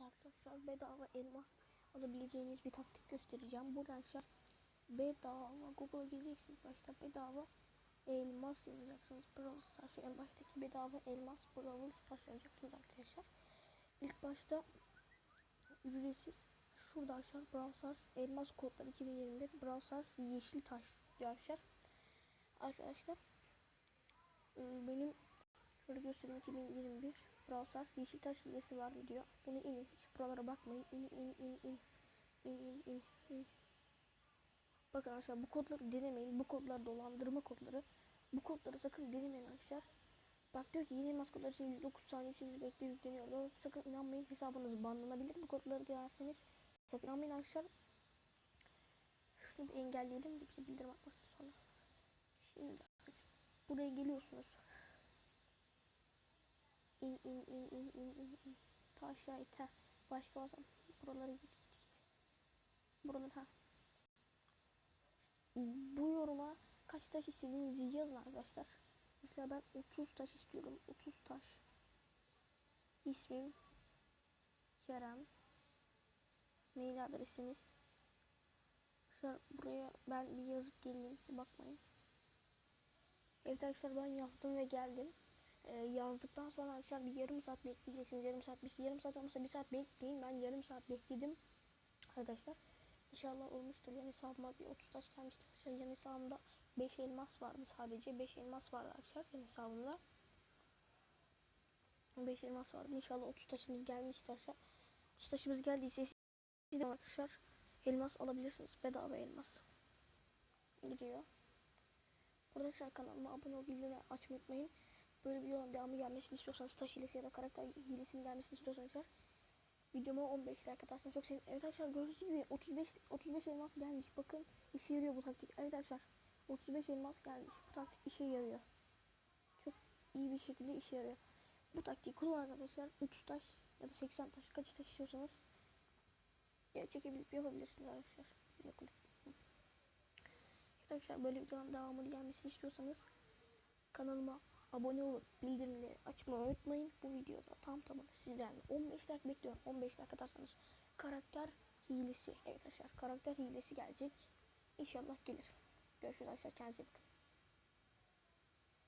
arkadaşlar bedava elmas alabileceğiniz bir taktik göstereceğim. Burada arkadaşlar bedava Google'a gireceksiniz başta bedava elmas yazacaksınız. Brawl Stars en baştaki bedava elmas Brawl Stars yazacaksınız arkadaşlar. İlk başta ücretsiz şurada arkadaşlar Brawl Stars elmas kodları 2021 Brawl Stars yeşil taş arkadaşlar. Arkadaşlar ıı, benim şöyle göstereyim 2021 Brawl Stars yeşil taş hilesi var diyor. Bunu inin hiç buralara bakmayın. İn in in in in in in in. Bakın arkadaşlar bu kodları denemeyin. Bu kodlar dolandırma kodları. Bu kodları sakın denemeyin arkadaşlar. Bak diyor ki yeni maskotlar için 109 saniye içinde bekle yükleniyor. Doğru, sakın inanmayın hesabınız banlanabilir. Bu kodları denerseniz sakın inanmayın arkadaşlar. Şunu bir engelleyelim de bize bildirim atmasın sonra. Şimdi buraya geliyorsunuz. İn in in in in in in. Ta aşağı it ha. Başka olsam buralara git git git. Buralar ha. Bu yoruma kaç taş istediğinizi yazın arkadaşlar. Mesela ben 30 taş istiyorum. 30 taş. İsmim Kerem. Mail adresiniz. Şu buraya ben bir yazıp geleyim siz bakmayın. Evet arkadaşlar ben yazdım ve geldim. Ee, yazdıktan sonra arkadaşlar bir yarım saat bekleyeceksiniz. Yarım saat, bir yarım saat olmasa bir saat bekleyin. Ben yarım saat bekledim arkadaşlar. İnşallah olmuştur. Yani hesabıma bir 30 taş gelmişti. Arkadaşlar yani hesabımda 5 elmas vardı sadece. 5 elmas vardı arkadaşlar yani hesabımda. 5 elmas vardı. İnşallah 30 taşımız gelmiştir arkadaşlar. 30 taşımız geldiyse siz de arkadaşlar elmas alabilirsiniz. Bedava elmas. Gidiyor. Burada arkadaşlar kanalıma abone olup bildirimleri açmayı unutmayın. Böyle videoların devamı gelmesini istiyorsanız taş hilesi ya da karakter hilesinin gelmesini istiyorsanız arkadaşlar videoma 15 like atarsanız çok sevinirim. Evet arkadaşlar gördüğünüz gibi 35 35 elmas gelmiş. Bakın işe yarıyor bu taktik. Evet arkadaşlar 35 elmas gelmiş. Bu taktik işe yarıyor. Çok iyi bir şekilde işe yarıyor. Bu taktiği kullan arkadaşlar. 3 taş ya da 80 taş kaç taş istiyorsanız ya çekebilip yapabilirsiniz arkadaşlar. Yok, Arkadaşlar böyle videoların devamını gelmesini istiyorsanız kanalıma abone olup bildirimleri açmayı unutmayın. Bu videoda tam tamına sizden 15 like bekliyorum. 15 like atarsanız karakter hilesi. Evet arkadaşlar karakter hilesi gelecek. İnşallah gelir. Görüşürüz arkadaşlar. Kendinize bakın.